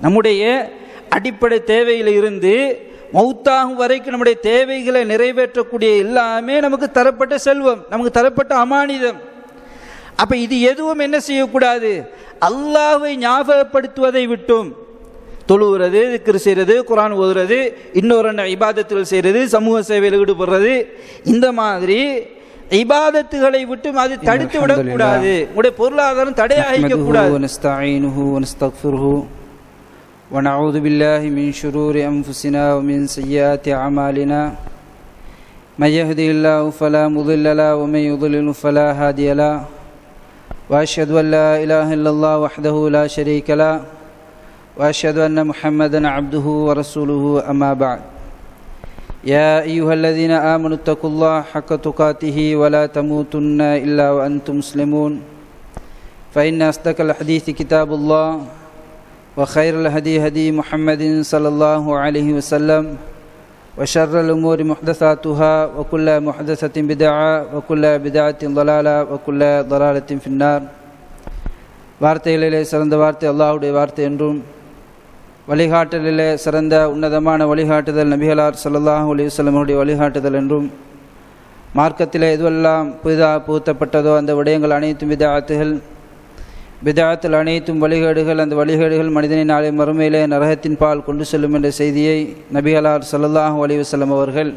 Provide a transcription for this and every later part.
நம்முடைய அடிப்படை தேவையில் இருந்து மௌத்தாகும் வரைக்கும் நம்முடைய தேவைகளை நிறைவேற்றக்கூடிய எல்லாமே நமக்கு தரப்பட்ட செல்வம் நமக்கு தரப்பட்ட அமானிதம். அப்போ இது எதுவும் என்ன செய்யக்கூடாது? அல்லாஹை ஞாபகப்படுத்துவதை விட்டும். தொழுகிறது திக்ரு செய்கிறது குரான் ஓதுறது இன்னொரு இபாதத்தில் செய்கிறது சமூக சேவையில் ஈடுபடுறது இந்த மாதிரி இபாதத்துகளை விட்டும் அது தடுத்து விடக்கூடாது. உடைய பொருளாதாரம் தடையாக கூடாது ونعوذ بالله من شرور أنفسنا ومن سيئات أعمالنا. من يهدي الله فلا مضل له ومن يضلل فلا هادي له. وأشهد أن لا إله إلا الله وحده لا شريك له. وأشهد أن محمدا عبده ورسوله أما بعد. يا أيها الذين آمنوا اتقوا الله حق تقاته ولا تموتن إلا وأنتم مسلمون. فإن أصدق الحديث كتاب الله. وخير الهدي هدي محمد صلى الله عليه وسلم وشر الأمور محدثاتها وكل محدثة بدعة وكل بدعة ضلالة وكل ضلالة في النار வார்த்தைகளிலே சிறந்த வார்த்தை அல்லாஹ்வுடைய வார்த்தை என்றும் வழிகாட்டலிலே சிறந்த உன்னதமான வழிகாட்டுதல் நபிகளார் ஸல்லல்லாஹு அலைஹி வஸல்லம் அவருடைய வழிகாட்டுதல் என்றும் மார்க்கத்திலே எதுவெல்லாம் புதிதாக புகுத்தப்பட்டதோ அந்த விடயங்கள் அனைத்தும் விதாத்துகள் பிதாத்தில் அனைத்தும் வழிகேடுகள் அந்த வழிகேடுகள் மனிதனை நாளை மறுமையிலே நரகத்தின் பால் கொண்டு செல்லும் என்ற செய்தியை நபிகளார் ஸல்லல்லாஹு அலிவசல்லம் அவர்கள்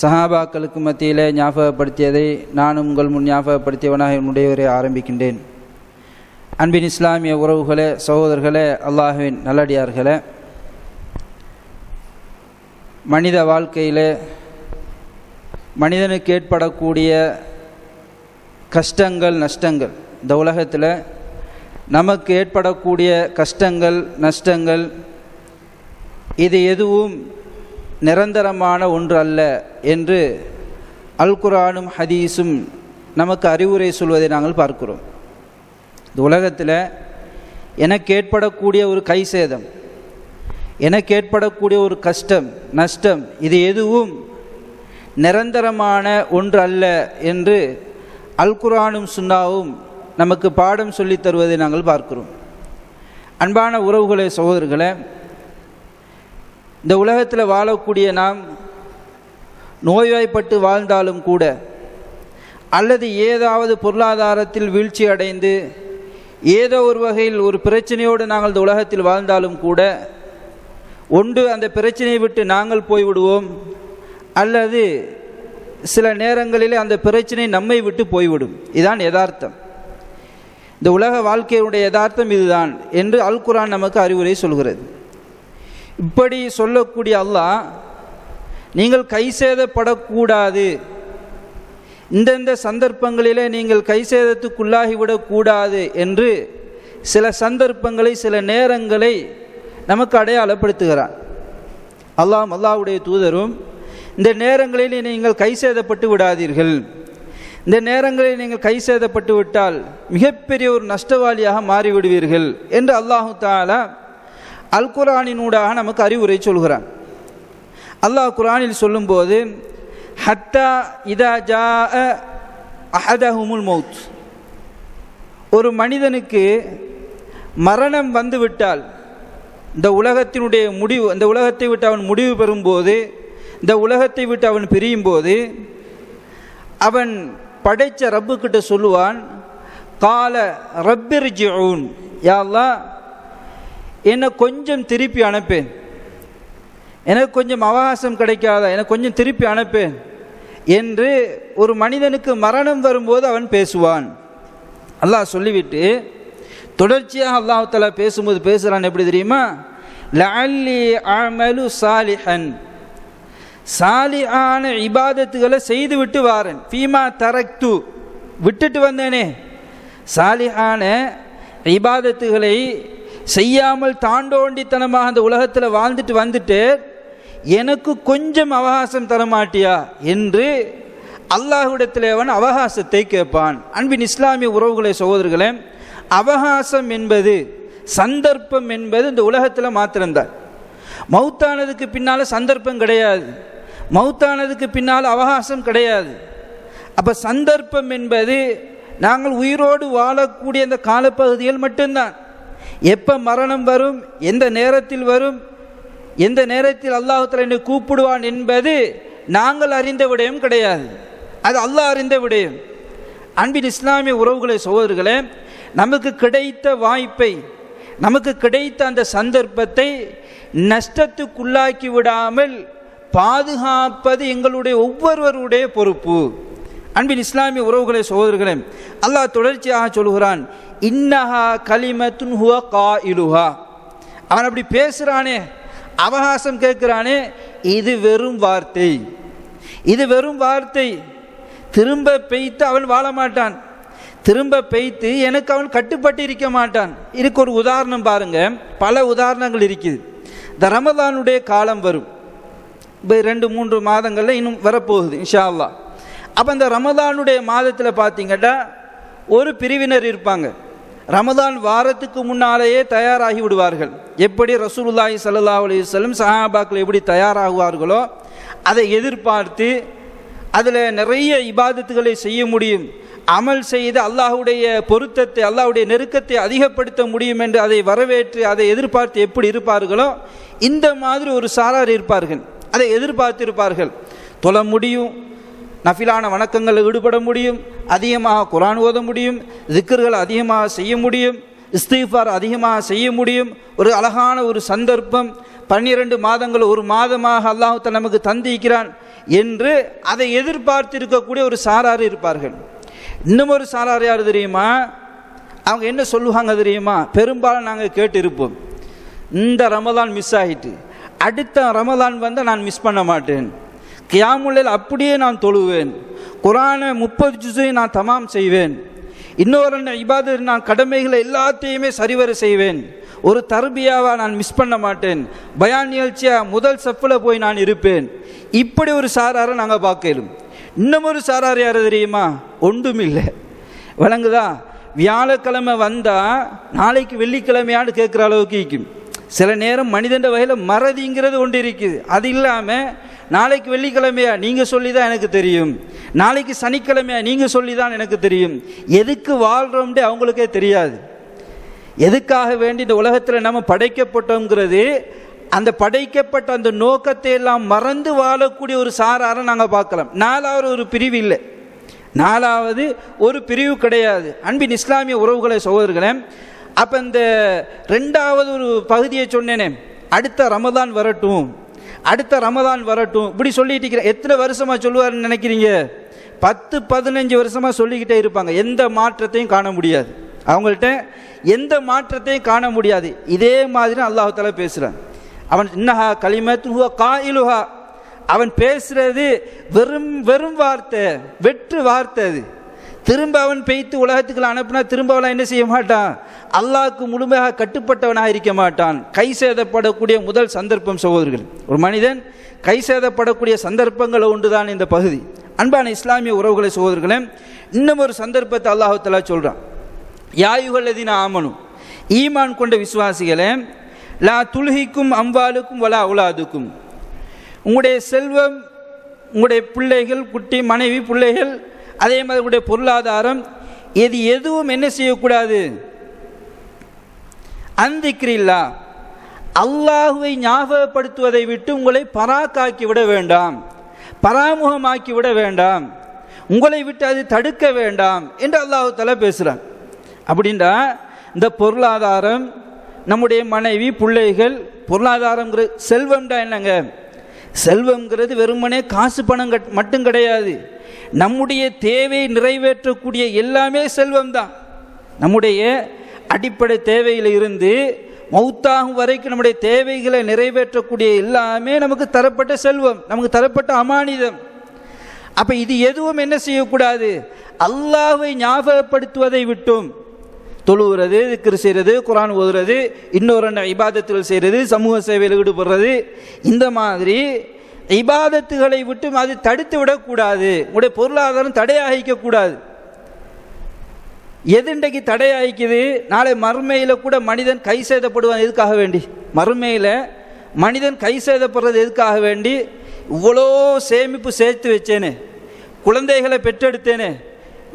சஹாபாக்களுக்கு மத்தியிலே ஞாபகப்படுத்தியதை நானும் உங்கள் முன் ஞாபகப்படுத்தியவனாக என்னுடைய உரையை ஆரம்பிக்கின்றேன். அன்பின் இஸ்லாமிய உறவுகளே சகோதரர்களே அல்லாஹுவின் நல்லடியார்களே மனித வாழ்க்கையிலே மனிதனுக்கு ஏற்படக்கூடிய கஷ்டங்கள் நஷ்டங்கள் இந்த உலகத்தில் நமக்கு ஏற்படக்கூடிய கஷ்டங்கள் நஷ்டங்கள் இது எதுவும் நிரந்தரமான ஒன்று அல்ல என்று அல்குரானும் ஹதீஸும் நமக்கு அறிவுரை சொல்வதை நாங்கள் பார்க்கிறோம். இந்த உலகத்தில் எனக்கு ஏற்படக்கூடிய ஒரு கை சேதம் எனக்கு ஏற்படக்கூடிய ஒரு கஷ்டம் நஷ்டம் இது எதுவும் நிரந்தரமான ஒன்று அல்ல என்று அல்குரானும் சுன்னாவும் நமக்கு பாடம் சொல்லித் தருவதை நாங்கள் பார்க்கிறோம். அன்பான உறவுகளே சகோதரர்களை இந்த உலகத்தில் வாழக்கூடிய நாம் நோய்வாய்ப்பட்டு வாழ்ந்தாலும் கூட அல்லது ஏதாவது பொருளாதாரத்தில் வீழ்ச்சி அடைந்து ஏதோ ஒரு வகையில் ஒரு பிரச்சனையோடு நாங்கள் இந்த உலகத்தில் வாழ்ந்தாலும் கூட ஒன்று அந்த பிரச்சனையை விட்டு நாங்கள் போய்விடுவோம் அல்லது சில நேரங்களிலே அந்த பிரச்சனை நம்மை விட்டு போய்விடும். இதுதான் யதார்த்தம். இந்த உலக வாழ்க்கையினுடைய யதார்த்தம் இதுதான் என்று அல் குரான் நமக்கு அறிவுரை சொல்கிறது. இப்படி சொல்லக்கூடிய அல்லாஹ் நீங்கள் கை சேதப்படக்கூடாது. இந்தந்த சந்தர்ப்பங்களிலே நீங்கள் கை சேதத்துக்குள்ளாகிவிடக்கூடாது என்று சில சந்தர்ப்பங்களை சில நேரங்களை நமக்கு அடையாளப்படுத்துகிறான். அல்லாம் அல்லாஹுடைய தூதரும் இந்த நேரங்களில் நீங்கள் கை சேதப்பட்டு விடாதீர்கள். இந்த நேரங்களில் நீங்கள் கை சேதப்பட்டு விட்டால் மிகப்பெரிய ஒரு நஷ்டவாளியாக மாறிவிடுவீர்கள் என்று அல்லாஹு தாலா அல் குரானினூடாக நமக்கு அறிவுரை சொல்கிறான். அல்லாஹ் குரானில் சொல்லும்போது ஹத்தா இதா ஜா அஹதஹுமுல் மௌத். ஒரு மனிதனுக்கு மரணம் வந்துவிட்டால் இந்த உலகத்தினுடைய முடிவு இந்த உலகத்தை விட்டு அவன் முடிவு பெறும்போது இந்த உலகத்தை விட்டு அவன் பிரியும் போது அவன் படைத்த ரப்புக்கிட்ட சொல்லுவான் கால ரப்பிர் ஜிஊன் யாழ்லா என்னை கொஞ்சம் திருப்பி அனுப்பேன். எனக்கு கொஞ்சம் அவகாசம் கிடைக்காதா? எனக்கு கொஞ்சம் திருப்பி அனுப்பேன். என்று ஒரு மனிதனுக்கு மரணம் வரும்போது அவன் பேசுவான். அல்லாஹ் சொல்லிவிட்டு தொடர்ச்சியாக அல்லாஹ் பேசும்போது பேசுகிறான் எப்படி தெரியுமா? லஅல்லி அமலு சாலிஹன். சாலியான இபாதத்துகளை செய்துவிட்டு வாரன். ஃபீமா தரக்து. விட்டுட்டு வந்தேனே. சாலியான இபாதத்துகளை செய்யாமல் தாண்டோண்டித்தனமாக அந்த உலகத்தில் வாழ்ந்துட்டு வந்துட்டு எனக்கு கொஞ்சம் அவகாசம் தரமாட்டியா என்று அல்லாஹுடத்தில் அவன் அவகாசத்தை கேட்பான். அன்பின் இஸ்லாமிய உறவுகளை சகோதரர்களே அவகாசம் என்பது சந்தர்ப்பம் என்பது இந்த உலகத்தில் மாத்திரம்தான். மௌத்தானதுக்கு பின்னால் சந்தர்ப்பம் கிடையாது. மௌத்தானதுக்கு பின்னால் அவகாசம் கிடையாது. அப்போ சந்தர்ப்பம் என்பது நாங்கள் உயிரோடு வாழக்கூடிய அந்த காலப்பகுதிகள் மட்டும்தான். எப்போ மரணம் வரும் எந்த நேரத்தில் வரும் எந்த நேரத்தில் அல்லாஹத்தில் என்னை கூப்பிடுவான் என்பது நாங்கள் அறிந்த விடயம் கிடையாது. அது அல்லாஹ் அறிந்த விடயம். அன்பின் இஸ்லாமிய உறவுகளை சகோதரர்களே நமக்கு கிடைத்த வாய்ப்பை நமக்கு கிடைத்த அந்த சந்தர்ப்பத்தை நஷ்டத்துக்குள்ளாக்கி விடாமல் பாதுகாப்பது எங்களுடைய ஒவ்வொருவருடைய பொறுப்பு. அன்பின் இஸ்லாமிய உறவுகளை சகோதரர்களே அல்லாஹ் தொடர்ச்சியாக சொல்கிறான் இன்னஹா கலிமத்துன் ஹுவ கா இலுஹா அவன் அப்படி பேசுகிறானே அவகாசம் கேட்குறானே இது வெறும் வார்த்தை. இது வெறும் வார்த்தை. திரும்ப பெய்த்து அவன் வாழ மாட்டான். திரும்ப பெய்த்து எனக்கு அவன் கட்டுப்பட்டு இருக்க மாட்டான். இதுக்கு ஒரு உதாரணம் பாருங்க. பல உதாரணங்கள் இருக்குது. இந்த ரமதானுடைய காலம் வரும். இப்போ ரெண்டு மூன்று மாதங்களில் இன்னும் வரப்போகுது இன்ஷா அல்லா அப்போ இந்த ரமதானுடைய மாதத்தில் பார்த்தீங்கன்னா ஒரு பிரிவினர் இருப்பாங்க. ரமதான் வாரத்துக்கு முன்னாலேயே தயாராகி விடுவார்கள். எப்படி ரசூலுல்லாஹி சல்லா அலைஹி வஸல்லம் சஹாபாக்கள் எப்படி தயாராகுவார்களோ அதை எதிர்பார்த்து அதில் நிறைய இபாதத்துகளை செய்ய முடியும். அமல் செய்து அல்லாஹுடைய பொருத்தத்தை அல்லாஹுடைய நெருக்கத்தை அதிகப்படுத்த முடியும் என்று அதை வரவேற்று அதை எதிர்பார்த்து எப்படி இருப்பார்களோ இந்த மாதிரி ஒரு சாரார் இருப்பார்கள். அதை எதிர்பார்த்து இருப்பார்கள் தொழ முடியும் நஃபிலான வணக்கங்களில் ஈடுபட முடியும் அதிகமாக குரான் ஓத முடியும் திக்கர்கள் அதிகமாக செய்ய முடியும் இஸ்தீஃபார் அதிகமாக செய்ய முடியும். ஒரு அழகான ஒரு சந்தர்ப்பம் பன்னிரண்டு மாதங்கள் ஒரு மாதமாக அல்லாஹத்தை நமக்கு தந்திக்கிறான் என்று அதை எதிர்பார்த்து இருக்கக்கூடிய ஒரு சாரார் இருப்பார்கள். இன்னும் ஒரு சாரார் யார் தெரியுமா? அவங்க என்ன சொல்லுவாங்க தெரியுமா? பெரும்பாலும் நாங்கள் கேட்டு இருப்போம் இந்த ரமதான் மிஸ் ஆகிட்டு அடுத்த ரமதான் வந்தால் நான் மிஸ் பண்ண மாட்டேன். கியாமுல்லில் அப்படியே நான் தொழுவேன். குரானை முப்பது ஜுஸையும் நான் தமாம் செய்வேன். இன்னொரு இபாது நான் கடமைகளை எல்லாத்தையுமே சரிவர செய்வேன். ஒரு தர்பியாவாக நான் மிஸ் பண்ண மாட்டேன். பயான் நிகழ்ச்சியாக முதல் செப்பில் போய் நான் இருப்பேன். இப்படி ஒரு சாராரை நாங்கள் பார்க்கலும். இன்னும் ஒரு சாரார் யார் தெரியுமா? ஒன்றும் இல்லை விளங்குதா? வியாழக்கிழமை வந்தால் நாளைக்கு வெள்ளிக்கிழமையான்னு கேட்குற அளவுக்கு இருக்கும் சில நேரம் மனிதன் வகையில் மறதிங்கிறது ஒன்று இருக்குது. அது இல்லாமல் நாளைக்கு வெள்ளிக்கிழமையா? நீங்கள் சொல்லி தான் எனக்கு தெரியும். நாளைக்கு சனிக்கிழமையா? நீங்கள் சொல்லி தான் எனக்கு தெரியும். எதுக்கு வாழ்கிறோம்டே அவங்களுக்கே தெரியாது. எதுக்காக வேண்டி இந்த உலகத்தில் நம்ம படைக்கப்பட்டோங்கிறது அந்த படைக்கப்பட்ட அந்த நோக்கத்தை எல்லாம் மறந்து வாழக்கூடிய ஒரு சாராரை நாங்கள் பார்க்கலாம். நாலாவது ஒரு பிரிவு இல்லை. நாலாவது ஒரு பிரிவு கிடையாது. அன்பின் இஸ்லாமிய உறவுகளை சகோதரர்களே அப்போ இந்த ரெண்டாவது ஒரு பகுதியை சொன்னேனே அடுத்த ரமதான் வரட்டும். அடுத்த ரமதான் வரட்டும். இப்படி சொல்லிட்டு இருக்கிறேன் எத்தனை வருஷமாக சொல்லுவாருன்னு நினைக்கிறீங்க? பத்து பதினஞ்சு வருஷமாக சொல்லிக்கிட்டே இருப்பாங்க. எந்த மாற்றத்தையும் காண முடியாது. அவங்கள்ட்ட எந்த மாற்றத்தையும் காண முடியாது. இதே மாதிரி அல்லாஹால பேசுகிறான் அவன் இன்னஹா களிமத்து ஹுவ காயிலுஹா. அவன் பேசுறது வெறும் வெறும் வார்த்தை வெற்று வார்த்தை அது. திரும்ப அவன் பெய்த்து உலகத்துக்குள்ள அனுப்புனா திரும்ப அவன் என்ன செய்ய மாட்டான்? அல்லாவுக்கு முழுமையாக கட்டுப்பட்டவனாக இருக்க மாட்டான். கை சேதப்படக்கூடிய முதல் சந்தர்ப்பம் சகோதரர்கள். ஒரு மனிதன் கை சேதப்படக்கூடிய சந்தர்ப்பங்கள் ஒன்றுதான் இந்த பகுதி. அன்பான இஸ்லாமிய உறவுகளை சகோதரர்களே இன்னும் ஒரு சந்தர்ப்பத்தை அல்லாஹாலா சொல்கிறான் யாயுகல்லதின ஆமனும் ஈமான் கொண்ட விசுவாசிகளே லா துல்ஹிக்கும் அம்பாலுக்கும் வலா உலாதுக்கும் உங்களுடைய செல்வம் உங்களுடைய பிள்ளைகள் குட்டி மனைவி பிள்ளைகள் அதே மாதிரி உங்களுடைய பொருளாதாரம் இது எதுவும் என்ன செய்யக்கூடாது? அந்திக்கிறில்லா அல்லாஹுவை ஞாபகப்படுத்துவதை விட்டு உங்களை பராக்காக்கி விட வேண்டாம். பராமுகமாக்கி விட வேண்டாம். உங்களை விட்டு அது தடுக்க வேண்டாம் என்று அல்லாஹு தலா பேசுகிறான் அப்படின்னா இந்த பொருளாதாரம் நம்முடைய மனைவி பிள்ளைகள் பொருளாதாரங்கிற செல்வம்டா என்னங்க? செல்வம்ங்கிறது வெறுமனே காசு பணம் கட் மட்டும் கிடையாது. நம்முடைய தேவை நிறைவேற்றக்கூடிய எல்லாமே செல்வம் தான் நம்முடைய அடிப்படை தேவையில் இருந்து மௌத்தாகும் வரைக்கும் நம்முடைய தேவைகளை நிறைவேற்றக்கூடிய எல்லாமே நமக்கு தரப்பட்ட செல்வம் நமக்கு தரப்பட்ட அமானிதம். அப்போ இது எதுவும் என்ன செய்யக்கூடாது? அல்லாவை ஞாபகப்படுத்துவதை விட்டும் தொழுகிறது திக்ரு செய்கிறது குரான் ஓதுறது இன்னொரு இபாதத்துகள் செய்கிறது சமூக சேவையில் ஈடுபடுறது. இந்த மாதிரி இபாதத்துகளை விட்டு அது தடுத்து விடக்கூடாது உங்களுடைய பொருளாதாரம் தடையாகிக்கக்கூடாது எது இன்றைக்கு தடையாகிக்குது? நாளை மறுமையில் கூட மனிதன் கை சேதப்படுவான் எதுக்காக வேண்டி? மறுமையில் மனிதன் கை சேதப்படுறது எதுக்காக வேண்டி? இவ்வளோ சேமிப்பு சேர்த்து வச்சேனே. குழந்தைகளை பெற்றெடுத்தேனே.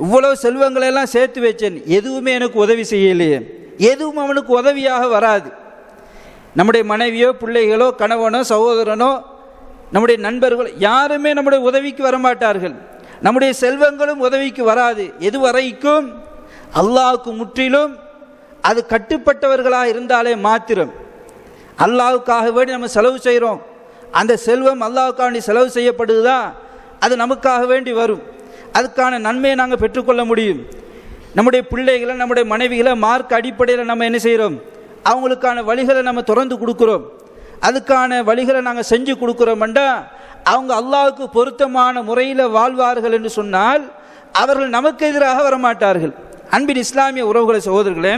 இவ்வளோ செல்வங்களை எல்லாம் சேர்த்து வச்சேன். எதுவுமே எனக்கு உதவி செய்யலையே. எதுவும் அவனுக்கு உதவியாக வராது. நம்முடைய மனைவியோ பிள்ளைகளோ கணவனோ சகோதரனோ நம்முடைய நண்பர்கள் யாருமே நம்முடைய உதவிக்கு வரமாட்டார்கள். நம்முடைய செல்வங்களும் உதவிக்கு வராது. எது வரைக்கும்? அல்லாவுக்கு முற்றிலும் அது கட்டுப்பட்டவர்களாக இருந்தாலே மாத்திரம். அல்லாவுக்காக வேண்டி நம்ம செலவு செய்கிறோம் அந்த செல்வம் அல்லாவுக்காக வேண்டி செலவு செய்யப்படுதா அது நமக்காக வேண்டி வரும். அதுக்கான நன்மையை நாங்கள் பெற்றுக்கொள்ள முடியும். நம்முடைய பிள்ளைகளை நம்முடைய மனைவிகளை மார்க் அடிப்படையில் நம்ம என்ன செய்கிறோம் அவங்களுக்கான வழிகளை நம்ம திறந்து கொடுக்குறோம். அதுக்கான வழிகளை நாங்கள் செஞ்சு கொடுக்குறோம்டா அவங்க அல்லாவுக்கு பொருத்தமான முறையில் வாழ்வார்கள் என்று சொன்னால் அவர்கள் நமக்கு எதிராக வரமாட்டார்கள். அன்பின் இஸ்லாமிய உறவுகளை சகோதரர்களே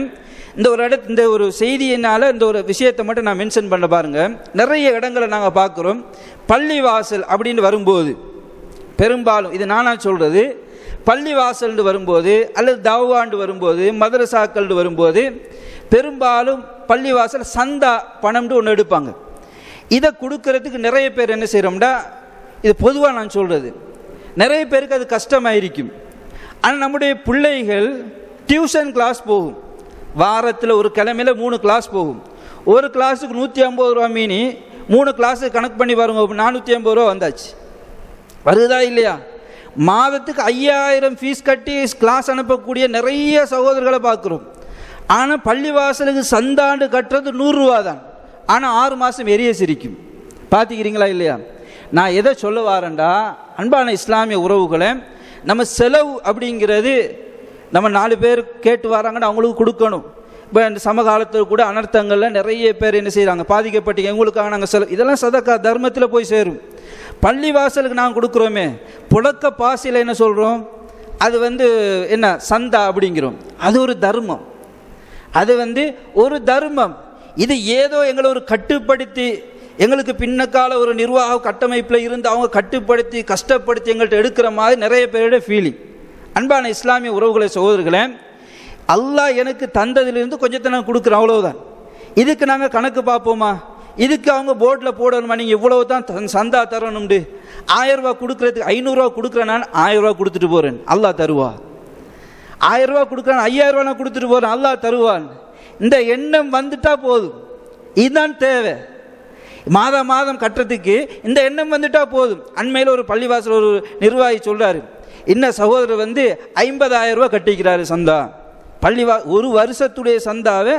இந்த ஒரு இடத்து இந்த ஒரு செய்தியினால் இந்த ஒரு விஷயத்தை மட்டும் நான் மென்ஷன் பண்ண பாருங்கள் நிறைய இடங்களை நாங்கள் பார்க்குறோம். பள்ளி வாசல் அப்படின்னு வரும்போது பெரும்பாலும் இது நானாக சொல்கிறது பள்ளி வாசல்னு வரும்போது அல்லது தவாண்டு வரும்போது மதரசாக்கள்னு வரும்போது பெரும்பாலும் பள்ளி வாசல் சந்தா பணம்னு ஒன்று எடுப்பாங்க. இதை கொடுக்கறதுக்கு நிறைய பேர் என்ன செய்கிறோம்டா இது பொதுவாக நான் சொல்கிறது நிறைய பேருக்கு அது கஷ்டமாயிருக்கும். ஆனால் நம்முடைய பிள்ளைகள் டியூஷன் கிளாஸ் போகும். வாரத்தில் ஒரு கிழமையில மூணு கிளாஸ் போகும். ஒரு கிளாஸுக்கு நூற்றி ஐம்பது ரூபா மீனி மூணு கிளாஸுக்கு கணக்கு பண்ணி பாருங்க நானூற்றி ஐம்பது ரூபா வந்தாச்சு. வருதா இல்லையா? மாதத்துக்கு ஐயாயிரம் ஃபீஸ் கட்டி கிளாஸ் அனுப்பக்கூடிய நிறைய சகோதரர்களை பார்க்குறோம். ஆனால் பள்ளிவாசலுக்கு சந்தாண்டு கட்டுறது நூறுரூவா தான் ஆனால் ஆறு மாதம் எரிய சிரிக்கும். பார்த்துக்கிறீங்களா இல்லையா? நான் எதை சொல்ல வாரேன்டா? அன்பான இஸ்லாமிய உறவுகளை நம்ம செலவு அப்படிங்கிறது நம்ம நாலு பேர் கேட்டு வராங்கன்னு அவங்களுக்கு கொடுக்கணும். இப்போ இந்த சமகாலத்தில் கூட அனர்த்தங்களில் நிறைய பேர் என்ன செய்கிறாங்க பாதிக்கப்பட்டீங்க. எங்களுக்காக நாங்கள் செலவு இதெல்லாம் சதக்கா தர்மத்தில் போய் சேரும். பள்ளி வாசலுக்கு நாங்கள் கொடுக்குறோமே. புழக்க பாசியில் என்ன சொல்கிறோம் அது வந்து என்ன? சந்தா அப்படிங்கிறோம். அது ஒரு தர்மம். அது வந்து ஒரு தர்மம். இது ஏதோ எங்களை ஒரு கட்டுப்படுத்தி எங்களுக்கு பின்னக்கால ஒரு நிர்வாக கட்டமைப்பில் இருந்து அவங்க கட்டுப்படுத்தி கஷ்டப்படுத்தி எங்கள்கிட்ட எடுக்கிற மாதிரி நிறைய பேருடைய ஃபீலிங் அன்பான இஸ்லாமிய உறவுகளை சகோதரர்களே அல்லாஹ் எனக்கு தந்ததிலிருந்து கொஞ்சத்தை நான் கொடுக்குறேன் அவ்வளோதான் இதுக்கு நாங்கள் கணக்கு பார்ப்போமா? இதுக்கு அவங்க போர்டில் போடணுமா? நீங்கள் இவ்வளோ தான் சந்தா தரணும்ண்டு ஆயிரம் கொடுக்குறதுக்கு ஐநூறுரூவா கொடுக்குறேன் நான் ஆயிரம் ரூபா கொடுத்துட்டு போகிறேன் அல்லாஹ் தருவா. ஆயிரம் கொடுக்குறேன் ஐயாயிரம் ரூபா நான் கொடுத்துட்டு போகிறேன் அல்லாஹ் தருவான். இந்த எண்ணம் வந்துட்டா போதும். இதுதான் தேவை. மாதம் மாதம் கட்டுறதுக்கு இந்த எண்ணம் வந்துட்டா போதும். அண்மையில் ஒரு பள்ளிவாசல் ஒரு நிர்வாகி சொல்கிறாரு இன்ன சகோதரர் வந்து ஐம்பதாயிரம் ரூபா கட்டிக்கிறாரு சந்தா. பள்ளி ஒரு வருஷத்துடைய சந்தாவை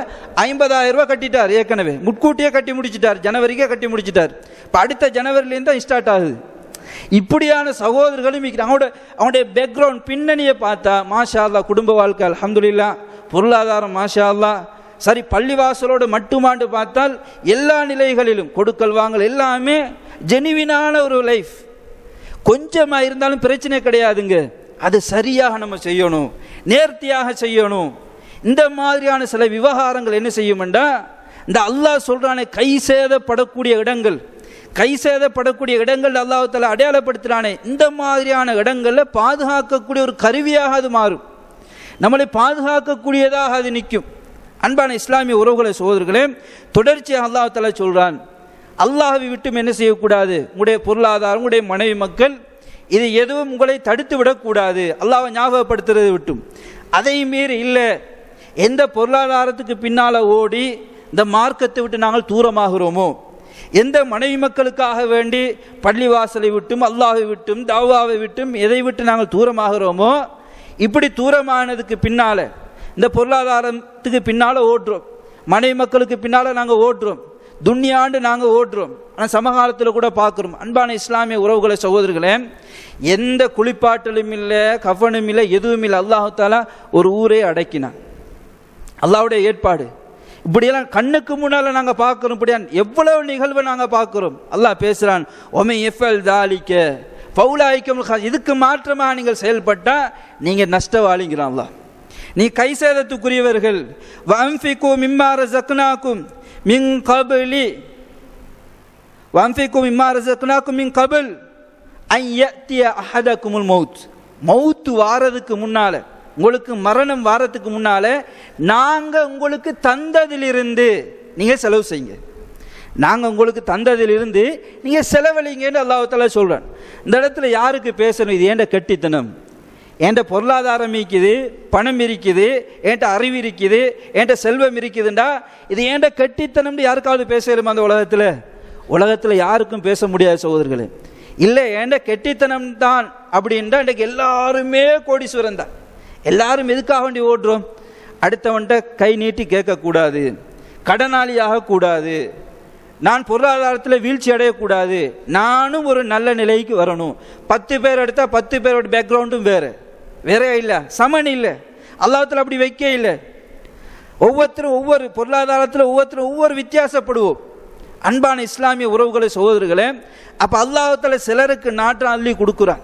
ஐம்பதாயிரம் ரூபா கட்டிட்டார் ஏற்கனவே. முட்கூட்டியே கட்டி முடிச்சிட்டார். ஜனவரிக்கே கட்டி முடிச்சிட்டார். இப்போ அடுத்த ஜனவரிலேருந்து தான் ஸ்டார்ட் ஆகுது. இப்படியான சகோதரர்களும் இருக்கிறாங்க. அவனோட அவனுடைய பேக்ரவுண்ட் பின்னணியை பார்த்தா மாஷா அல்லா குடும்ப வாழ்க்கை அலமதுல்லா பொருளாதாரம் மாஷா அல்லா சரி பள்ளிவாசலோடு மட்டுமாண்டு பார்த்தால் எல்லா நிலைகளிலும் கொடுக்கல் வாங்கல் எல்லாமே ஜெனுவினான ஒரு லைஃப் கொஞ்சமாக இருந்தாலும் பிரச்சனை கிடையாதுங்க. அது சரியாக நம்ம செய்யணும் நேர்த்தியாக செய்யணும். இந்த மாதிரியான சில விவகாரங்கள் என்ன செய்யுமெண்டா இந்த அல்லாஹ் சொல்கிறானே கை சேதப்படக்கூடிய இடங்கள். கை சேதப்படக்கூடிய இடங்கள் அல்லாஹால அடையாளப்படுத்துகிறானே இந்த மாதிரியான இடங்களில் பாதுகாக்கக்கூடிய ஒரு கருவியாக அது மாறும். நம்மளை பாதுகாக்கக்கூடியதாக அது நிற்கும். அன்பான இஸ்லாமிய உறவுகளை சோதர்களே தொடர்ச்சியாக அல்லாஹ் சொல்கிறான் அல்லாஹை விட்டும் என்ன செய்யக்கூடாது? உங்களுடைய பொருளாதாரம் உங்களுடைய மனைவி மக்கள் இது எதுவும் உங்களை தடுத்து விடக்கூடாது. அல்லாவை ஞாபகப்படுத்துறது விட்டும். அதை மீறி இல்லை. எந்த பொருளாதாரத்துக்கு பின்னால் ஓடி இந்த மார்க்கத்தை விட்டு நாங்கள் தூரமாகிறோமோ? எந்த மனைவி மக்களுக்காக வேண்டி பள்ளிவாசலை விட்டும் அல்லாஹை விட்டும் தாவாவை விட்டும் எதை விட்டு நாங்கள் தூரமாகிறோமோ? இப்படி தூரமானதுக்கு பின்னால் இந்த பொருளாதாரத்துக்கு பின்னால் ஓட்டுறோம் மனைவி மக்களுக்கு பின்னால் நாங்கள் ஓட்டுறோம் துன்யாண்டு நாங்கள் ஓட்டுறோம் ஆனால் சமகாலத்தில் கூட பார்க்குறோம். அன்பான இஸ்லாமிய உறவுகளை சகோதரர்களே எந்த குளிப்பாட்டலும் இல்லை கஃபனும் இல்லை எதுவும் இல்லை. அல்லாஹாலா ஒரு ஊரே அடக்கினான். அல்லாஹ்வுடைய ஏற்பாடு. இப்படியெல்லாம் கண்ணுக்கு முன்னால் நாங்கள் பார்க்குறோம். இப்படியா எவ்வளவு நிகழ்வை நாங்கள் பார்க்குறோம். அல்லாஹ் பேசுகிறான் ஒமை எஃப்எல் தாலிக்க. பவுலாய்க்கம் இதுக்கு மாற்றமாக நீங்கள் செயல்பட்டால் நீங்கள் நஷ்டவாளிங்கிறான் அல்லாஹ். நீ கை சேதத்துக்குரியவர்கள் வம்ஃபிக்கு ஜக்னாக்கும் மின் கபலி வம்ஃபிக்கு மிம்மார ஜக்னாக்கும் மின் கபல் ஐயத்திய அஹதக்குமுல் மவுத் மவுத்து வாரதுக்கு முன்னால உங்களுக்கு மரணம் வாரத்துக்கு முன்னால நாங்கள் உங்களுக்கு தந்ததிலிருந்து நீங்கள் செலவு செய்யுங்க. நாங்கள் உங்களுக்கு தந்ததிலிருந்து நீங்கள் செலவழிங்கன்னு அல்லாஹ் சொல்கிறேன் இந்த இடத்துல யாருக்கு பேசணும்? இது ஏண்ட கெட்டித்தனம்? என்கிட்ட பொருளாதாரம் இருக்குது பணம் இருக்குது என்கிட்ட அறிவு இருக்குது என்கிட்ட செல்வம் இருக்குதுண்டா? இது ஏன்ட கட்டித்தனம்னு யாருக்காவது பேசலுமா அந்த உலகத்தில்? உலகத்தில் யாருக்கும் பேச முடியாது சகோதரர்களே. இல்லை ஏன்ட கெட்டித்தனம் தான் அப்படின்டா இன்றைக்கு எல்லாருமே கோடீஸ்வரன் தான். எல்லாரும் எதுக்காக வேண்டி ஓடுறோம்? அடுத்தவன்கிட்ட கை நீட்டி கேட்கக்கூடாது. கடனாளியாக கூடாது. நான் பொருளாதாரத்தில் வீழ்ச்சி அடையக்கூடாது. நானும் ஒரு நல்ல நிலைக்கு வரணும். பத்து பேர் எடுத்தால் பத்து பேரோட பேக்ரவுண்டும் வேறு. வேறே இல்லை சமன் இல்லை. அல்லாஹத்தில் அப்படி வைக்க இல்லை. ஒவ்வொருத்தரும் ஒவ்வொரு பொருளாதாரத்தில் ஒவ்வொருத்தரும் ஒவ்வொரு வித்தியாசப்படுவோம். அன்பான இஸ்லாமிய உறவுகளை சகோதரர்களே அப்போ அல்லாஹத்தில் சிலருக்கு நாட்டம் அள்ளி கொடுக்குறான்.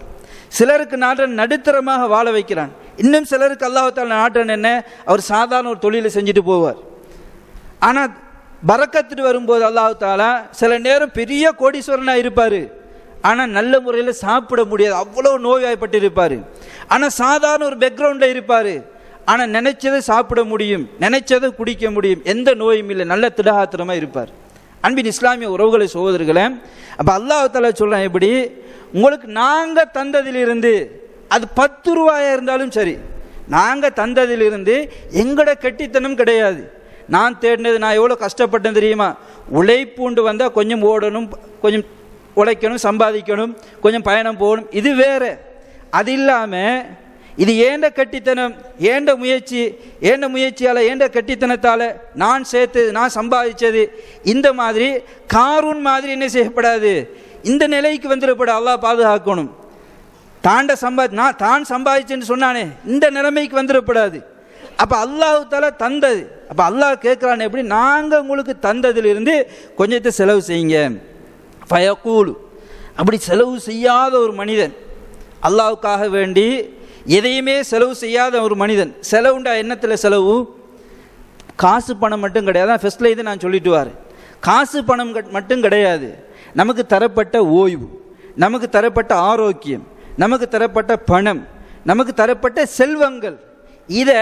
சிலருக்கு நாட்டம் நடுத்தரமாக வாழ வைக்கிறான். இன்னும் சிலருக்கு அல்லாஹத்தால் நாட்டம் என்ன? அவர் சாதாரண ஒரு தொழிலை செஞ்சுட்டு போவார். ஆனால் பறக்கத்துட்டு வரும்போது அல்லாஹத்தால சில நேரம் பெரிய கோடீஸ்வரனாக இருப்பார். ஆனால் நல்ல முறையில் சாப்பிட முடியாது. அவ்வளோ நோய்வாய்ப்பட்டு இருப்பார் ஆனால் சாதாரண ஒரு பேக்ரவுண்டில் இருப்பார். ஆனால் நினைச்சதை சாப்பிட முடியும் நினைச்சதை குடிக்க முடியும் எந்த நோயும் இல்லை நல்ல திடகாத்திரமாக இருப்பார். அன்பின் இஸ்லாமிய உறவுகளை சகோதரர்களே அப்போ அல்லாஹால சொல்கிறேன் எப்படி உங்களுக்கு நாங்கள் தந்ததிலிருந்து அது பத்து ரூபாயாக இருந்தாலும் சரி நாங்கள் தந்ததிலிருந்து எங்களோட கெட்டித்தனம் கிடையாது. நான் தேடினது நான் எவ்வளோ கஷ்டப்பட்டேன் தெரியுமா? உழைப்புண்டு வந்தால் கொஞ்சம் ஓடணும் கொஞ்சம் உழைக்கணும் சம்பாதிக்கணும் கொஞ்சம் பயணம் போகணும் இது வேறு. அது இல்லாமல் இது ஏண்ட கட்டித்தனம் ஏண்ட முயற்சி ஏண்ட முயற்சியால் ஏண்ட கட்டித்தனத்தால் நான் சேர்த்தது நான் சம்பாதிச்சது. இந்த மாதிரி காரூன் மாதிரி என்ன செய்யப்படாது? இந்த நிலைக்கு வந்துடப்பட அல்லாஹ் பாதுகாக்கணும். தாண்ட சம்பாதி நான் தான் சம்பாதிச்சேன்னு சொன்னானே இந்த நிலைமைக்கு வந்துடப்படாது. அப்போ அல்லாஹு தாலா தந்தது. அப்போ அல்லாஹ் கேட்குறானே எப்படி? நாங்கள் உங்களுக்கு தந்ததிலிருந்து கொஞ்சத்தை செலவு செய்யுங்க. ஃபயக்கூலு. அப்படி செலவு செய்யாத ஒரு மனிதன் அல்லாவுக்காக வேண்டி எதையுமே செலவு செய்யாத ஒரு மனிதன். செலவுண்டா எண்ணத்தில் செலவு? காசு பணம் மட்டும் கிடையாது. ஃபஸ்ட்டில் இது நான் சொல்லிட்டு வரேன். காசு பணம் கட்- மட்டும் கிடையாது. நமக்கு தரப்பட்ட ஓய்வு நமக்கு தரப்பட்ட ஆரோக்கியம் நமக்கு தரப்பட்ட பணம் நமக்கு தரப்பட்ட செல்வங்கள். இதை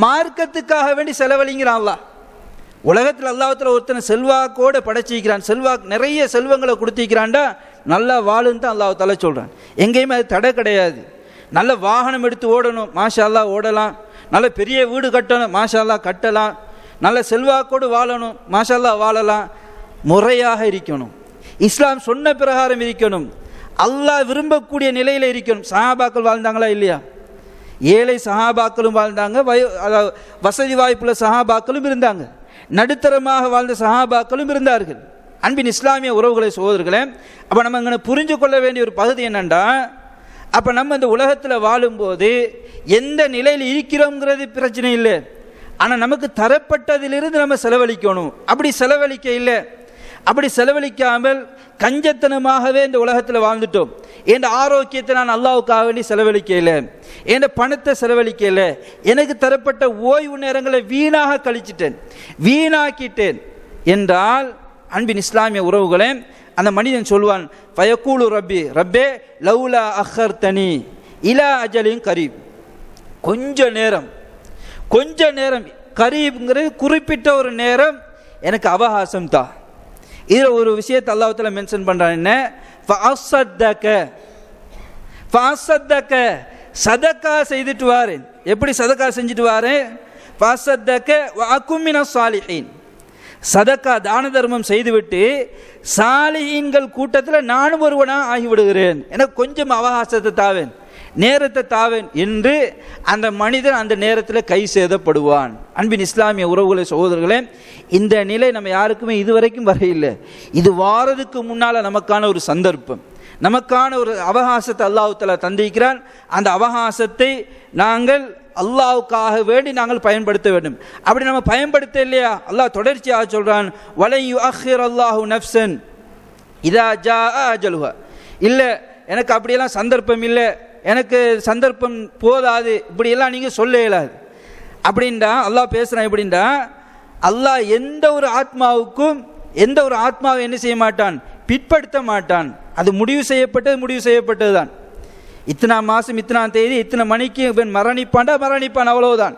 மார்க்கத்துக்காக வேண்டி செலவழிங்கிறான் அல்லா உலகத்தில் அல்லாவத்தில் ஒருத்தனை செல்வாக்கோடு படைச்சிக்கிறான் செல்வாக்கு நிறைய செல்வங்களை கொடுத்திக்கிறான்டா நல்லா வாழுன்னு தான் அல்லாஹ் தலை சொல்கிறான் எங்கேயுமே அது தடை கிடையாது. நல்ல வாகனம் எடுத்து ஓடணும். மாஷாலாக ஓடலாம். நல்ல பெரிய வீடு கட்டணும். மாஷா கட்டலாம். நல்ல செல்வாக்கோடு வாழணும். மாஷா வாழலாம். முறையாக இருக்கணும். இஸ்லாம் சொன்ன பிரகாரம் இருக்கணும். அல்லாஹ் விரும்பக்கூடிய நிலையில் இருக்கணும். சஹாபாக்கள் வாழ்ந்தாங்களா இல்லையா? ஏழை சஹாபாக்களும் வாழ்ந்தாங்க. வய அதாவது வசதி வாய்ப்புள்ள சஹாபாக்களும் இருந்தாங்க. நடுத்தரமாக வாழ்ந்த சஹாபாக்களும் இருந்தார்கள். அன்பின் இஸ்லாமிய உறவுகளை சோதர்களே அப்போ நம்ம இங்கே புரிஞ்சு கொள்ள வேண்டிய ஒரு பகுதி என்னென்னா அப்போ நம்ம இந்த உலகத்தில் வாழும்போது எந்த நிலையில் இருக்கிறோங்கிறது பிரச்சனை இல்லை. ஆனால் நமக்கு தரப்பட்டதிலிருந்து நம்ம செலவழிக்கணும். அப்படி செலவழிக்க இல்லை. அப்படி செலவழிக்காமல் கஞ்சத்தனமாகவே இந்த உலகத்தில் வாழ்ந்துட்டோம். என் ஆரோக்கியத்தை நான் அல்லாவுக்காக வேண்டி செலவழிக்கல என் பணத்தை செலவழிக்கல எனக்கு தரப்பட்ட ஓய்வு நேரங்களை வீணாக கழிச்சிட்டேன். வீணாக்கிட்டேன். என்றால் அன்பின் இஸ்லாமிய உறவுகளே அந்த மனிதன் சொல்வான் பயக்கூலு ரப்பி ரப்பே லவ்லா அஹர் தனி இலா அஜலின் கரீப். கொஞ்ச நேரம் கொஞ்ச நேரம் கரீப்ங்கிறது குறிப்பிட்ட ஒரு நேரம் எனக்கு அவகாசம் தான் இதில் ஒரு விஷயத்தை அல்லாஹத்தில் மென்ஷன் பண்ணுறான் என்ன? ஃபாசத்தக்க சதக்கா செய்துட்டு வாரேன். எப்படி சதக்கா செஞ்சுட்டு வாரேன்? ஃபாசத்தக்க வாக்குமின சாலிஹின். சதக்கா தான தர்மம் செய்துவிட்டு சாலிஹீன்கள் கூட்டத்தில் நானும் ஒருவனாக ஆகிவிடுகிறேன். என கொஞ்சம் அவகாசத்தை தாவேன் நேரத்தை தாவேன் என்று அந்த மனிதன் அந்த நேரத்தில் கை சேதப்படுவான். அன்பின் இஸ்லாமிய உறவுகளை சகோதரர்களே இந்த நிலை நம்ம யாருக்குமே இதுவரைக்கும் வரையில்லை இது வாரதுக்கு முன்னால் நமக்கான ஒரு சந்தர்ப்பம். நமக்கான ஒரு அவகாசத்தை அல்லாஹுத்தலா தந்திருக்கிறான். அந்த அவகாசத்தை நாங்கள் அல்லாவுக்காக வேண்டி நாங்கள் பயன்படுத்த வேண்டும். அப்படி நம்ம பயன்படுத்த இல்லையா? அல்லாஹ் தொடர்ச்சியாக சொல்கிறான் வலையு அஹிர் அல்லாஹு நஃப்சன் இதா ஜா அஜலுஹா. இல்லை எனக்கு அப்படியெல்லாம் சந்தர்ப்பம் இல்லை எனக்கு சந்தர்ப்பம் போதாது இப்படியெல்லாம் நீங்கள் சொல்ல இயலாது. அப்படின்டா அல்லாஹ் பேசுகிறான் எப்படின்டா அல்லாஹ் எந்த ஒரு ஆத்மாவுக்கும் எந்த ஒரு ஆத்மாவை என்ன செய்ய மாட்டான்? பிற்படுத்த மாட்டான். அது முடிவு செய்யப்பட்டது முடிவு செய்யப்பட்டது தான் இத்தனா மாதம் இத்தனாம் தேதி இத்தனை மணிக்கு இவன் மரணிப்பான்டா மரணிப்பான் அவ்வளவுதான்.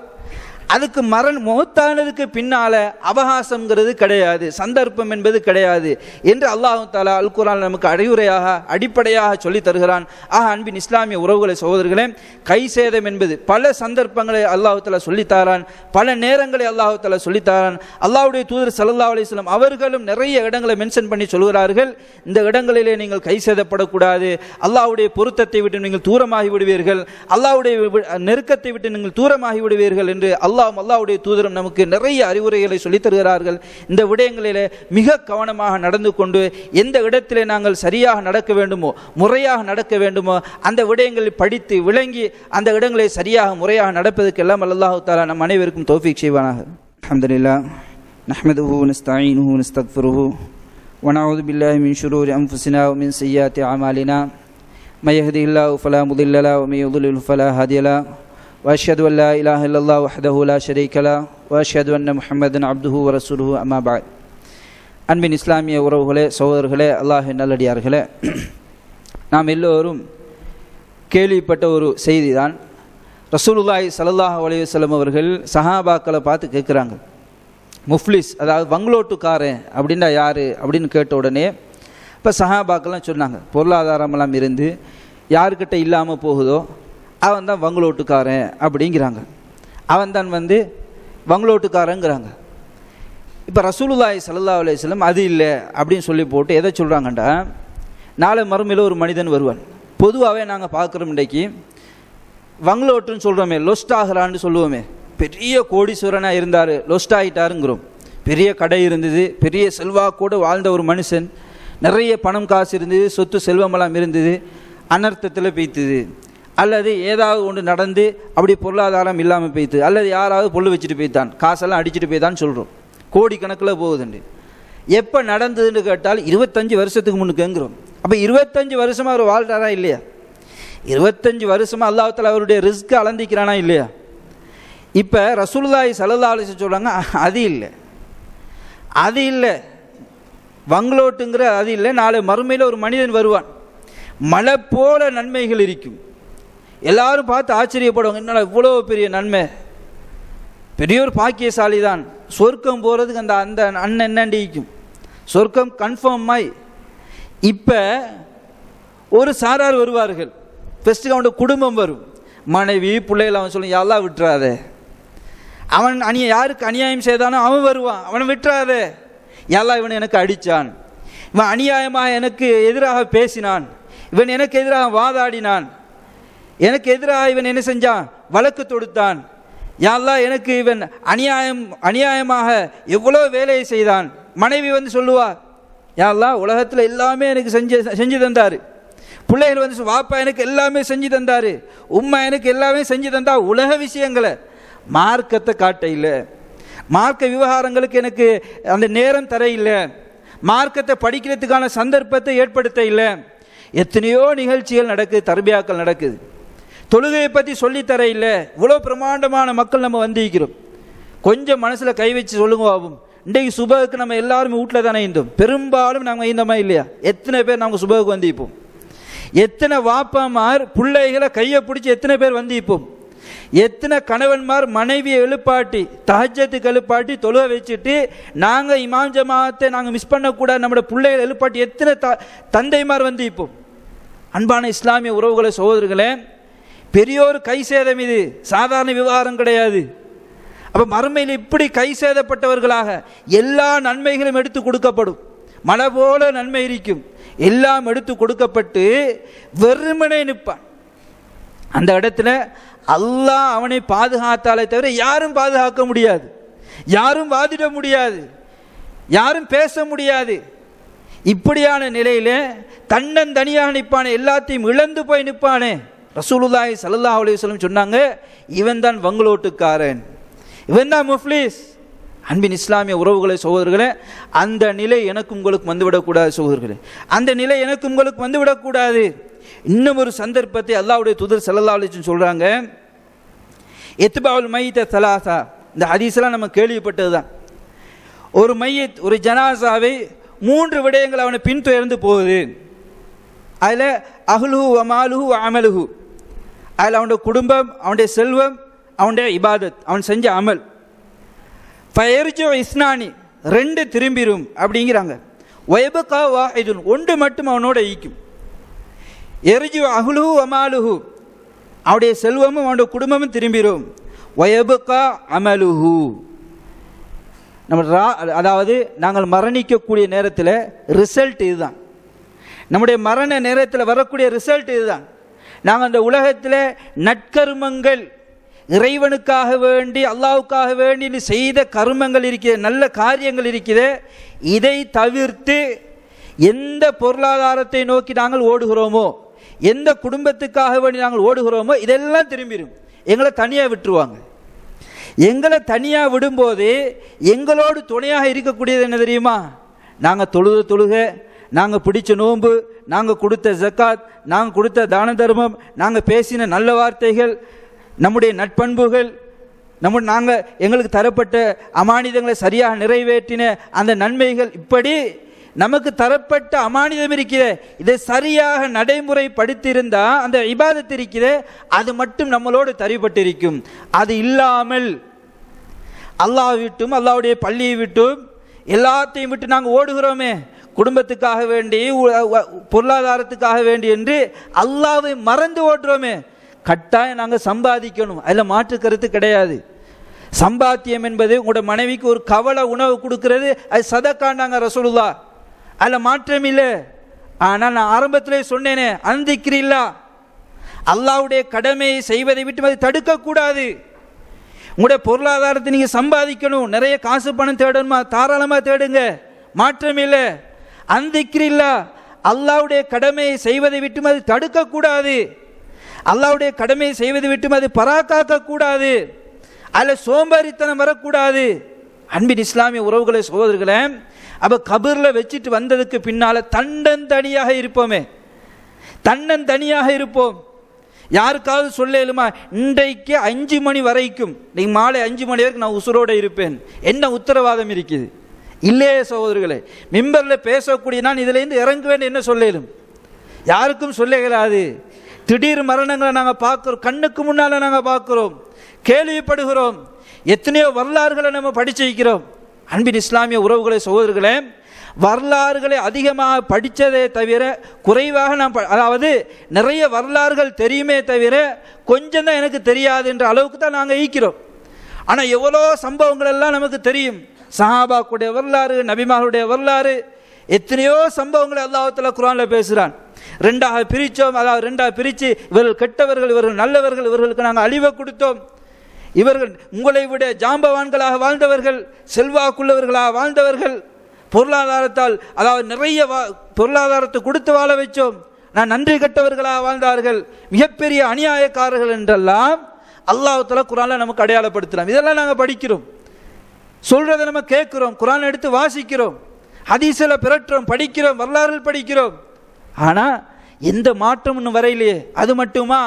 அதுக்கு மரண் முகத்தானதுக்கு பின்னால அவகாசம்ங்கிறது கிடையாது சந்தர்ப்பம் என்பது கிடையாது என்று அல்லாஹு தாலா அல் குரான் நமக்கு அறிவுரையாக அடிப்படையாக சொல்லி தருகிறான். ஆக அன்பின் இஸ்லாமிய உறவுகளை சகோதரர்களே கை சேதம் என்பது பல சந்தர்ப்பங்களை அல்லாஹு தாலா சொல்லித்தாரான் பல நேரங்களை அல்லாஹு தாலா சொல்லித்தாரான் அல்லாஹுடைய தூதர் சல்லா அலிஸ்லாம் அவர்களும் நிறைய இடங்களை மென்ஷன் பண்ணி சொல்கிறார்கள். இந்த இடங்களிலே நீங்கள் கை சேதப்படக்கூடாது. அல்லாஹுடைய பொருத்தத்தை விட்டு நீங்கள் தூரமாகி விடுவீர்கள். அல்லாவுடைய நெருக்கத்தை விட்டு நீங்கள் தூரமாகி விடுவீர்கள் என்று அல்லாஹ் அல்லாஹ்வுடைய தூதரும் நமக்கு நிறைய அறிவுரைகளை சொல்லித் தருகிறார்கள் இந்த விடயங்களிலே மிக கவனமாக நடந்து கொண்டு எந்த இடத்திலே நாங்கள் சரியாக நடக்க வேண்டுமோ முறையாக நடக்க வேண்டுமோ அந்த விடயங்களில் படித்து விளங்கி அந்த இடங்களை சரியாக முறையாக நடப்பதற்கெல்லாம் அல்லாஹு தாலா நம் அனைவருக்கும் தௌஃபீக் செய்வானாக அல்ஹம்துலில்லாஹ் نحمده ونستعينه ونستغفره ونعوذ بالله من شرور أنفسنا ومن سيئات أعمالنا من يهده الله فلا مضل له ومن يضلل فلا هادي له وأشهد أن لا إله إلا الله وحده لا شريك له وأشهد أن محمدا عبده ورسوله أما بعد. அன்பின் இஸ்லாமிய உறவுகளே சகோதரர்களே அல்லாஹ் நல்லடியார்களே நாம் எல்லோரும் கேள்விப்பட்ட ஒரு செய்தி தான் ரசூலுல்லாய் சல்லாஹ் அலையுசல்லம் அவர்கள் சஹாபாக்களை பார்த்து கேட்குறாங்க. முஃப்லிஸ் அதாவது பங்களோட்டுக்காரன் அப்படின்னா யார் அப்படின்னு கேட்ட உடனே இப்போ சஹாபாக்கள்லாம் சொன்னாங்க பொருளாதாரமெல்லாம் இருந்து யாருக்கிட்ட இல்லாமல் போகுதோ அவன் தான் வங்களோட்டுக்காரன் அப்படிங்கிறாங்க. அவன் தான் வந்து வங்களோட்டுக்காரங்கிறாங்க இப்போ ரசூலுல்லாய் சல்லா அலையம் அது இல்லை அப்படின்னு சொல்லி போட்டு எதை சொல்கிறாங்கண்டா நாளை மறுமையில் ஒரு மனிதன் வருவான். பொதுவாகவே நாங்கள் பார்க்குறோம் இன்றைக்கு வங்களோட்டுன்னு சொல்கிறோமே லொஸ்ட் ஆகிறான்னு சொல்லுவோமே. பெரிய கோடீஸ்வரனாக இருந்தார் லொஸ்ட் ஆகிட்டாருங்கிறோம் பெரிய கடை இருந்தது பெரிய செல்வாக்கோடு வாழ்ந்த ஒரு மனுஷன். நிறைய பணம் காசு இருந்தது சொத்து செல்வமெல்லாம் இருந்தது அனர்த்தத்தில் பெய்த்துது. அல்லது ஏதாவது ஒன்று நடந்து அப்படி பொருளாதாரம் இல்லாமல் போய்த்து அல்லது யாராவது பொல்லு வச்சுட்டு போய்த்தான் காசெல்லாம் அடிச்சுட்டு போய்தான் சொல்கிறோம் கோடிக்கணக்கில் போகுதுண்டு. எப்போ நடந்ததுன்னு கேட்டால் இருபத்தஞ்சி வருஷத்துக்கு முன்னுக்குங்கிறோம் அப்போ இருபத்தஞ்சி வருஷமாக அவர் வாழ்றாரா இல்லையா? இருபத்தஞ்சு வருஷமாக அல்லாஹத்தில் அவருடைய ரிஸ்க் அளந்திக்கிறானா இல்லையா? இப்போ ரசூல்லாய் ஸல்லல்லாஹு அலைஹி சொல்கிறாங்க அது இல்லை. அது இல்லை. வங்களோட்டுங்கிற அது இல்லை. நாளை மறுமையில் ஒரு மனிதன் வருவான். மழை போல நன்மைகள் இருக்கும். எல்லாரும் பார்த்து ஆச்சரியப்படுவாங்க என்னடா இவ்வளோ பெரிய நன்மை. பெரிய ஒரு பாக்கியசாலி தான் சொர்க்கம் போகிறதுக்கு அந்த அந்த அண்ணன் என்னண்டிக்கும் சொர்க்கம் கன்ஃபார்மாய் இப்போ ஒரு சாரார் வருவார்கள். ஃபஸ்ட்டு அவனோட குடும்பம் வரும். மனைவி பிள்ளைகள் அவன் சொல்லும் யாரெல்லாம் விட்டுறாதே? அவன் அணிய யாருக்கு அநியாயம் செய்தானோ அவன் வருவான். அவனை விட்டுறாதே. யாரெல்லாம் இவன் எனக்கு அடித்தான் இவன் அநியாயமாக எனக்கு எதிராக பேசினான். இவன் எனக்கு எதிராக வாதாடினான். எனக்கு எதிராக இவன் என்ன செஞ்சான்? வழக்கு தொடுத்தான். யாரெல்லாம் எனக்கு இவன் அநியாயம் அநியாயமாக எவ்வளோ வேலையை செய்தான். மனைவி வந்து சொல்லுவா யாரெல்லாம் உலகத்தில் எல்லாமே எனக்கு செஞ்சு செஞ்சு தந்தார். பிள்ளைகள் வந்து வாப்பா எனக்கு எல்லாமே செஞ்சு தந்தார். உம்மா எனக்கு எல்லாமே செஞ்சு தந்தா உலக விஷயங்களை. மார்க்கத்தை காட்ட இல்லை. மார்க்க விவகாரங்களுக்கு எனக்கு அந்த நேரம் தர இல்லை. மார்க்கத்தை படிக்கிறதுக்கான சந்தர்ப்பத்தை ஏற்படுத்த இல்லை. எத்தனையோ நிகழ்ச்சிகள் நடக்குது தர்பியாக்கள் நடக்குது. தொழுகையை பற்றி சொல்லித்தர இல்லை. இவ்வளோ பிரமாண்டமான மக்கள் நம்ம வந்திருக்கிறோம். கொஞ்சம் மனசில் கை வச்சு சொல்லுங்க ஆகும் இன்றைக்கு சுபகுக்கு நம்ம எல்லாருமே வீட்டில் தானே இருந்தோம். பெரும்பாலும் நாங்கள் இருந்தோமா இல்லையா? எத்தனை பேர் நாங்கள் சுபகுக்கு வந்திப்போம் எத்தனை வாப்பாமார் பிள்ளைகளை கையை பிடிச்சி எத்தனை பேர் வந்திப்போம் எத்தனை கணவன்மார் மனைவியை எழுப்பாட்டி தஹஜத்துக்கு எழுப்பாட்டி தொழுவ வச்சுட்டு நாங்கள் இமாம் ஜமாத்தை நாங்கள் மிஸ் பண்ணக்கூடாது நம்மளோட பிள்ளைகளை எழுப்பாட்டி எத்தனை த தந்தைமார் வந்து இப்போ அன்பான இஸ்லாமிய உறவுகளை சகோதரர்களே பெரியோர் கை சேதம் இது. சாதாரண விவகாரம் கிடையாது. அப்போ மறுமையில் இப்படி கை சேதப்பட்டவர்களாக எல்லா நன்மைகளும் எடுத்து கொடுக்கப்படும். மழை போல நன்மை இருக்கும். எல்லாம் எடுத்து கொடுக்கப்பட்டு வெறுமனே நிற்பான். அந்த இடத்துல அல்லாஹ் அவனை பாதுகாத்தாலே தவிர யாரும் பாதுகாக்க முடியாது. யாரும் வாதிட முடியாது. யாரும் பேச முடியாது. இப்படியான நிலையில் தன்னன் தனியாக நிற்பானே. எல்லாத்தையும் இழந்து போய் நிற்பானே. ரசூலுல்லாஹி சல்லா அலுவலம் சொன்னாங்க இவன் தான் வங்களோட்டுக்காரன் இவன் தான் முஃப்லீஸ். அன்பின் இஸ்லாமிய உறவுகளை சகோதரர்களே அந்த நிலை எனக்கு உங்களுக்கு வந்துவிடக்கூடாது சகோதரர்களே. அந்த நிலை எனக்கு உங்களுக்கு வந்துவிடக்கூடாது. இன்னும் ஒரு சந்தர்ப்பத்தை அல்லாவுடைய துதர் ஸல்லல்லாஹு அலைஹி சொல்கிறாங்க சொல்றாங்க மைத்த தலாசா இந்த ஹதீஸ்லாம் நம்ம கேள்விப்பட்டது தான். ஒரு மையத் ஒரு ஜனாசாவை மூன்று விடயங்கள் அவனை பின்தொடர்ந்து போகுது. அதில் அஹ்லுஹு வமாலுஹு அமலுஹு. அதில் அவனுடைய குடும்பம் அவனுடைய செல்வம் அவனுடைய இபாதத் அவன் செஞ்ச அமல். ஃபயர்ஜோ இஸ்னானி ரெண்டு திரும்பிரும் அப்படிங்கிறாங்க. ஒயபகா வாஹிதுன் ஒன்று மட்டும் அவனோட ஈக்கும் எரிஜு அகுலுஹு அமாலுஹு அவனுடைய செல்வமும் அவனுடைய குடும்பமும் திரும்பிரும். ஒயபுகா அமலுஹு. நம்ம ரா அதாவது நாங்கள் மரணிக்கக்கூடிய நேரத்தில் ரிசல்ட் இதுதான். நம்முடைய மரண நேரத்தில் வரக்கூடிய ரிசல்ட் இதுதான். நாங்கள் அந்த உலகத்தில் நற்கருமங்கள் இறைவனுக்காக வேண்டி அல்லாவுக்காக வேண்டி செய்த கருமங்கள் இருக்கிறது நல்ல காரியங்கள் இருக்குது இதை தவிர்த்து எந்த பொருளாதாரத்தை நோக்கி நாங்கள் ஓடுகிறோமோ எந்த குடும்பத்துக்காக வேண்டி நாங்கள் ஓடுகிறோமோ இதெல்லாம் திரும்பிடும் எங்களை தனியாக விட்டுருவாங்க. எங்களை தனியாக விடும்போது எங்களோடு துணையாக இருக்கக்கூடியது என்ன தெரியுமா? நாங்கள் தொழுத தொழுக நாங்கள் பிடிச்ச நோன்பு நாங்கள் கொடுத்த ஜக்காத் நாங்கள் கொடுத்த தான தர்மம் நாங்கள் பேசின நல்ல வார்த்தைகள் நம்முடைய நட்பண்புகள் நம்ம நாங்கள் எங்களுக்கு தரப்பட்ட அமானிதங்களை சரியாக நிறைவேற்றின அந்த நன்மைகள் இப்படி நமக்கு தரப்பட்ட அமானிதம் இருக்கிற இதை சரியாக நடைமுறைப்படுத்தியிருந்தால் அந்த இபாதத் இருக்கிற அது மட்டும் நம்மளோடு தரிப்பட்டிருக்கும் அது இல்லாமல் அல்லாஹ் விட்டும் அல்லாவுடைய பள்ளியை விட்டும் எல்லாத்தையும் விட்டு நாங்கள் ஓடுகிறோமே. குடும்பத்துக்காக வேண்டி பொருளாதாரத்துக்காக வேண்டி என்று அல்லாவை மறந்து ஓட்டுறோமே கட்டாயம் நாங்கள் சம்பாதிக்கணும். அதில் மாற்று கருத்து கிடையாது. சம்பாத்தியம் என்பது உங்களோட மனைவிக்கு ஒரு கவலை உணவு கொடுக்கறது அது சதக்காண்டாங்க ரசூலுல்லா அதில் மாற்றம் இல்லை. ஆனால் நான் ஆரம்பத்திலே சொன்னேனே அந்திக்கிறீங்களா அல்லாவுடைய கடமையை செய்வதை விட்டு அதை தடுக்கக்கூடாது. உங்களுடைய பொருளாதாரத்தை நீங்கள் சம்பாதிக்கணும். நிறைய காசு பணம் தேடணுமா? தாராளமாக தேடுங்க. மாற்றம் இல்லை. அந்திக்கிறில்லா அல்லாவுடைய கடமையை செய்வதை விட்டும் அது தடுக்கக்கூடாது. அல்லாவுடைய கடமையை செய்வதை விட்டும் அது பராக்காக்க கூடாது அதில் சோம்பேறித்தனம் வரக்கூடாது. அன்பின் இஸ்லாமிய உறவுகளை சகோதரர்களே அப்போ கபரில் வச்சுட்டு வந்ததுக்கு பின்னால் தண்டந்தனியாக இருப்போமே. தன்னந்தனியாக இருப்போம். யாருக்காவது சொல்லலுமா இன்றைக்கு அஞ்சு மணி வரைக்கும் நீங்கள் மாலை அஞ்சு மணி வரைக்கும் நான் உசுரோடு இருப்பேன். என்ன உத்தரவாதம் இருக்குது? இல்லையே சகோதரர்களே மிம்பரில் பேசக்கூடிய நான் இதுலேருந்து இறங்குவேன் என்ன சொல்லலும்? யாருக்கும் சொல்ல இயலாது. திடீர் மரணங்களை நாங்கள் பார்க்குறோம். கண்ணுக்கு முன்னால் நாங்கள் பார்க்குறோம். கேள்விப்படுகிறோம். எத்தனையோ வரலாறுகளை நம்ம படித்து வைக்கிறோம். அன்பின் இஸ்லாமிய உறவுகளை சகோதரர்களே வரலாறுகளை அதிகமாக படித்ததே தவிர குறைவாக நாம் ப- அதாவது நிறைய வரலாறுகள் தெரியுமே தவிர கொஞ்சம் தான் எனக்கு தெரியாது என்ற அளவுக்கு தான் நாங்கள் ஈக்கிறோம் ஆனால் எவ்வளோ சம்பவங்கள் எல்லாம் நமக்கு தெரியும். சஹாபாக்குடைய வரலாறு நபிமாருடைய வரலாறு எத்தனையோ சம்பவங்களை அல்லாஹத்தில் குரானில் பேசுகிறான் ரெண்டாக பிரித்தோம் அதாவது ரெண்டாக பிரித்து இவர்கள் கெட்டவர்கள் இவர்கள் நல்லவர்கள் இவர்களுக்கு நாங்கள் அழிவை கொடுத்தோம். இவர்கள் உங்களை விட ஜாம்பவான்களாக வாழ்ந்தவர்கள் செல்வாக்குள்ளவர்களாக வாழ்ந்தவர்கள் பொருளாதாரத்தால் அதாவது நிறைய வா- பொருளாதாரத்தை கொடுத்து வாழ வச்சோம். நான் நன்றி கெட்டவர்களாக வாழ்ந்தார்கள் மிகப்பெரிய அநியாயக்காரர்கள் என்றெல்லாம் அல்லாஹத்தில் குரானில் நமக்கு அடையாளப்படுத்தலாம் இதெல்லாம் நாங்கள் படிக்கிறோம். சொல்கிறத நம்ம கேட்குறோம் குரான் எடுத்து வாசிக்கிறோம் ஹதீஸில் பிறட்டுறோம் படிக்கிறோம் வரலாறுகள் படிக்கிறோம். ஆனால் எந்த மாற்றம் இன்னும் வரையிலையே? அது மட்டுமா?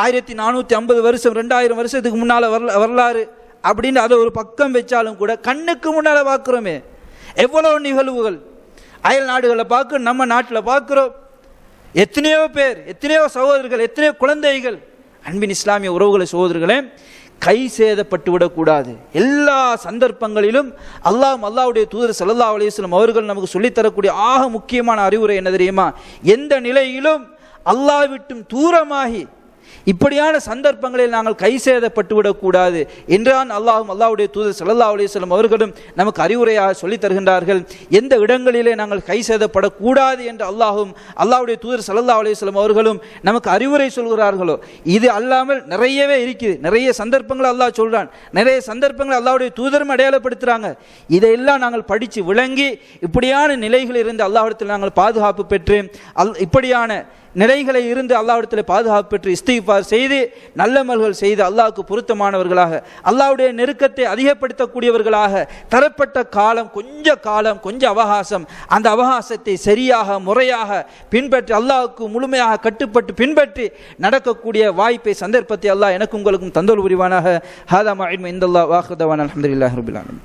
ஆயிரத்தி நானூற்றி ஐம்பது வருஷம் ரெண்டாயிரம் வருஷத்துக்கு முன்னால் வரல வரலாறு அப்படின்னு அதை ஒரு பக்கம் வச்சாலும் கூட கண்ணுக்கு முன்னால் பார்க்குறோமே. எவ்வளோ நிகழ்வுகள்? அயல் நாடுகளை பார்க்க நம்ம நாட்டில் பார்க்குறோம். எத்தனையோ பேர் எத்தனையோ சகோதரர்கள் எத்தனையோ குழந்தைகள். அன்பின் இஸ்லாமிய உறவுகளை சகோதரர்களே கை சேதப்பட்டு விடக்கூடாது. எல்லா சந்தர்ப்பங்களிலும் அல்லாஹ் அல்லாவுடைய தூதர் சல்லா அலிஸ்லம் அவர்கள் நமக்கு சொல்லித்தரக்கூடிய ஆக முக்கியமான அறிவுரை என்ன தெரியுமா? எந்த நிலையிலும் அல்லாஹ் விட்டும் தூரமாகி இப்படியான சந்தர்ப்பங்களில் நாங்கள் கை சேதப்பட்டு விடக்கூடாது என்றான் அல்லாஹும் அல்லாவுடைய தூதர் சல்லா அலிஸ்லம் அவர்களும் நமக்கு அறிவுரையாக சொல்லித் தருகின்றார்கள். எந்த இடங்களிலே நாங்கள் கை சேதப்படக்கூடாது என்று அல்லாஹும் அல்லாவுடைய தூதர் சல்லா அலிஸ்லம் அவர்களும் நமக்கு அறிவுரை சொல்கிறார்களோ? இது அல்லாமல் நிறையவே இருக்குது. நிறைய சந்தர்ப்பங்கள் அல்லாஹ் சொல்கிறான் நிறைய சந்தர்ப்பங்கள் அல்லாவுடைய தூதரும் அடையாளப்படுத்துகிறாங்க இதையெல்லாம் நாங்கள் படித்து விளங்கி இப்படியான நிலைகளில் இருந்து அல்லாஹ்விடத்தில் நாங்கள் பாதுகாப்பு பெற்று அல் இப்படியான நிலைகளை இருந்து அல்லாவிடத்தில் பாதுகாப்பு பெற்று இஸ்திஃபார் செய்து நல்லமல்கள் செய்து அல்லாவுக்கு பொருத்தமானவர்களாக அல்லாவுடைய நெருக்கத்தை அதிகப்படுத்தக்கூடியவர்களாக தரப்பட்ட காலம் கொஞ்ச காலம் கொஞ்ச அவகாசம் அந்த அவகாசத்தை சரியாக முறையாக பின்பற்றி அல்லாவுக்கு முழுமையாக கட்டுப்பட்டு பின்பற்றி நடக்கக்கூடிய வாய்ப்பை சந்தர்ப்பத்தை அல்லாஹ் எனக்கு உங்களுக்கும் தந்தல் புரிவானாக. ஹாதா மாயின்ம இந்தல்லா வாஹுதவான் அலமதுல்லாஹ் ரபுல்லாலும்